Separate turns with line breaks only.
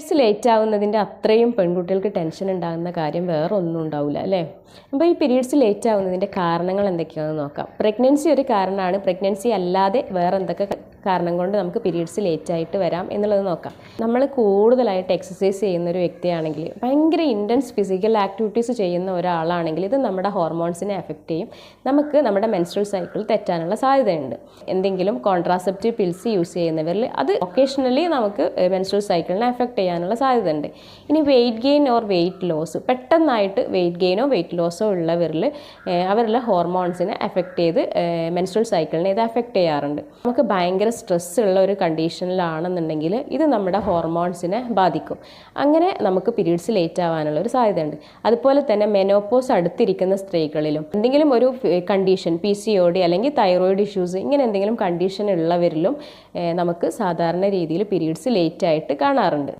Periods late ആവുന്നതിന്റെ അത്രയും പെൺകുട്ടികൾക്ക് tension ഉണ്ടാകുന്ന കാര്യം വേറെ ഒന്നും ഉണ്ടാവില്ല അല്ലേ? അപ്പോൾ ഈ പീരീഡ്സ് ലേറ്റ് ആവുന്നതിന്റെ കാരണങ്ങൾ എന്തൊക്കെയാണെന്ന് നോക്കാം. പ്രഗ്നൻസി ഒരു കാരണമാണ്. പ്രഗ്നൻസി അല്ലാതെ വേറെ എന്തൊക്കെ കാരണം കൊണ്ട് നമുക്ക് പീരീഡ്സ് ലേറ്റായിട്ട് വരാം എന്നുള്ളത് നോക്കാം. നമ്മൾ കൂടുതലായിട്ട് എക്സസൈസ് ചെയ്യുന്ന ഒരു വ്യക്തിയാണെങ്കിൽ ഭയങ്കര ഇന്റൻസ് ഫിസിക്കൽ ആക്ടിവിറ്റീസ് ചെയ്യുന്ന ഒരാളാണെങ്കിൽ ഇത് നമ്മുടെ ഹോർമോൺസിനെ എഫക്റ്റ് ചെയ്യും. നമുക്ക് നമ്മുടെ മെൻസ്ട്രൽ സൈക്കിൾ തെറ്റാനുള്ള സാധ്യതയുണ്ട്. എന്തെങ്കിലും കോൺട്രാസെപ്റ്റീവ് പിൽസ് യൂസ് ചെയ്യുന്നവരിൽ അത് ഒക്കേഷണലി നമുക്ക് മെൻസ്ട്രൽ സൈക്കിളിനെ എഫക്റ്റ് ചെയ്യാനുള്ള സാധ്യതയുണ്ട്. ഇനി weight gain or weight loss പെട്ടെന്നായിട്ട് weight ഗെയിനോ വെയിറ്റ് ലോസോ ഉള്ളവരിൽ അവരുടെ ഹോർമോൺസിനെ എഫക്റ്റ് ചെയ്ത് മെൻസ്ട്രൽ സൈക്കിളിനെ ഇത് എഫക്റ്റ് ചെയ്യാറുണ്ട്. നമുക്ക് ഭയങ്കര സ്ട്രെസ് ഉള്ള ഒരു കണ്ടീഷനിലാണെന്നുണ്ടെങ്കിൽ ഇത് നമ്മുടെ ഹോർമോൺസിനെ ബാധിക്കും. അങ്ങനെ നമുക്ക് പീരീഡ്സ് ലേറ്റ് ആവാനുള്ള ഒരു സാധ്യതയുണ്ട്. അതുപോലെ തന്നെ മെനോപ്പോസ് അടുത്തിരിക്കുന്ന സ്ത്രീകളിലും എന്തെങ്കിലും ഒരു condition P C O D അല്ലെങ്കിൽ തൈറോയിഡ് ഇഷ്യൂസ് ഇങ്ങനെ എന്തെങ്കിലും കണ്ടീഷൻ ഉള്ളവരിലും നമുക്ക് സാധാരണ രീതിയിൽ പീരീഡ്സ് ലേറ്റ് ആയിട്ട് കാണാറുണ്ട്.